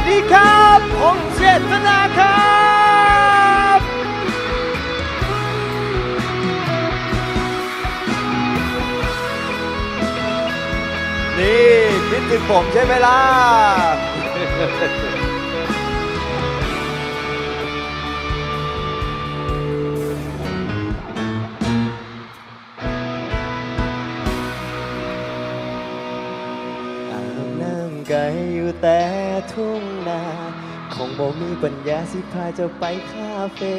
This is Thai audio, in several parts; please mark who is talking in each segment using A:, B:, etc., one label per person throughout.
A: วัสดีครับผมเจตนาครับนี่คิดถึงผมใช่ไหมล่ะ ไกลอยู่แต่ทุ่งนาคงบ่มีปัญญาสิพาเจะไปคาเฟ่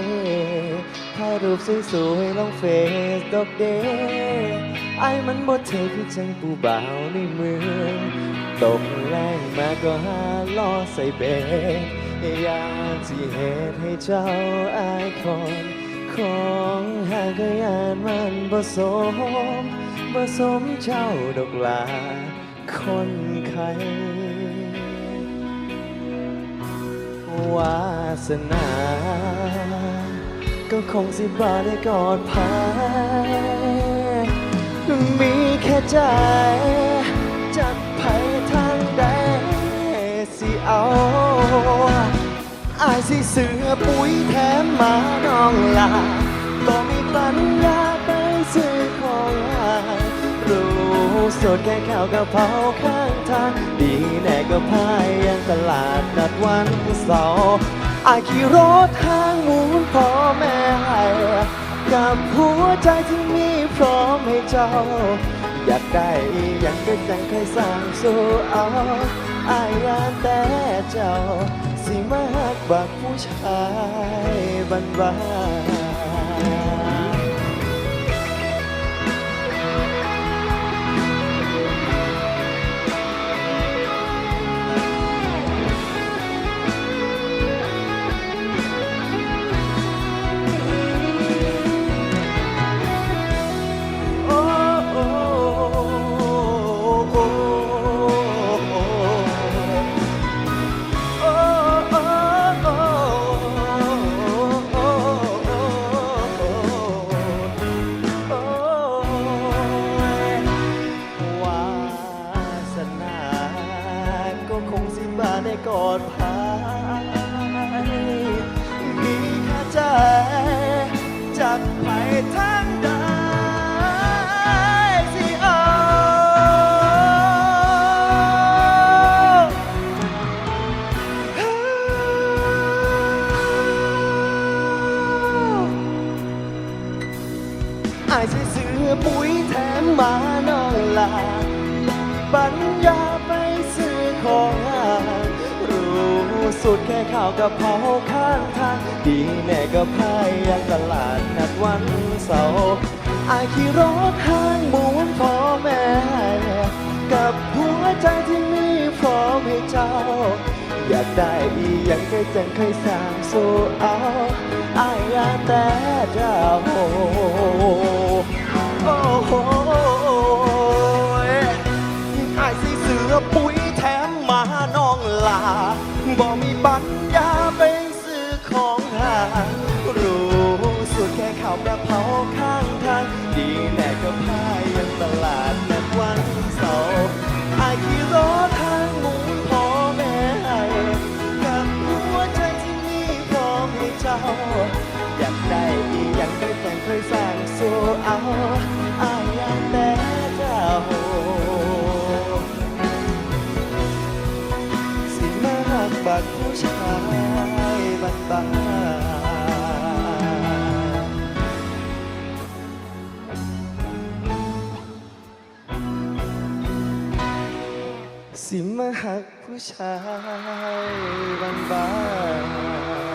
A: ถ่ายรูปสวยๆลงเฟซดอกเดย์ไอ้มันบ่เทคือจังผู้บ่าวในเมืองตกแรงมาก็หาล้อใส่เบรกอยากสิเหตุให้เจ้าอายคอนของหากก็ยานมันบ่สมบ่สมเจ้าดอกลา คนไข้วาสนา ก็คงสิบาได้กอดพายมีแค่ใจจักไปทางใดสิเอาอายสิเสือปุ๋ยแถมมาน้องลาก็มีปัญญาไปซื้อของอาย สดแค่ข้าวกะเพราข้างทาง ดีแน่ก็พายยังตลาดนัดวันเสาร์อาขี่รถทางหมูนพ่อแม่ให้กับหัวใจที่มีพร้อมให้เจ้า อยากได้อีหยังก็จังเคยสั่งสู้เอาอายยานแต่เจ้า สิมากบักผู้ชายบ้านบาน มาได้กอดพายมีแค่ใจจากไปทางใดสิเอาอายสิซื้อปุ๋ยแถมมาน้องลา ปัญญา สุดแค่ข้าวกะเพราข้างทาง ดีแน่ก็พายยังตลาดนัดวันเสาร์อายขี่รถห้างหมุนพ่อแม่กับหัวใจที่มีพร้อมให้เจ้า อยากได้อีหยังก็จังเคยสั่งสู้เอาอายอยาแต่เจ้าโบ่มีปัญญาไปซื้อของหา รู้สุดแค่ข้าวกระเพราข้างทาง ดีแน่ก็พายยังตลาดนัดวันเสาร์อายขี่รถทางหมุนพ่อแม่ให้กับหัวใจที่มีพร้อมให้เจ้า อยากได้อีหยังไสิมาหักผู้ชายบ้านบ้าน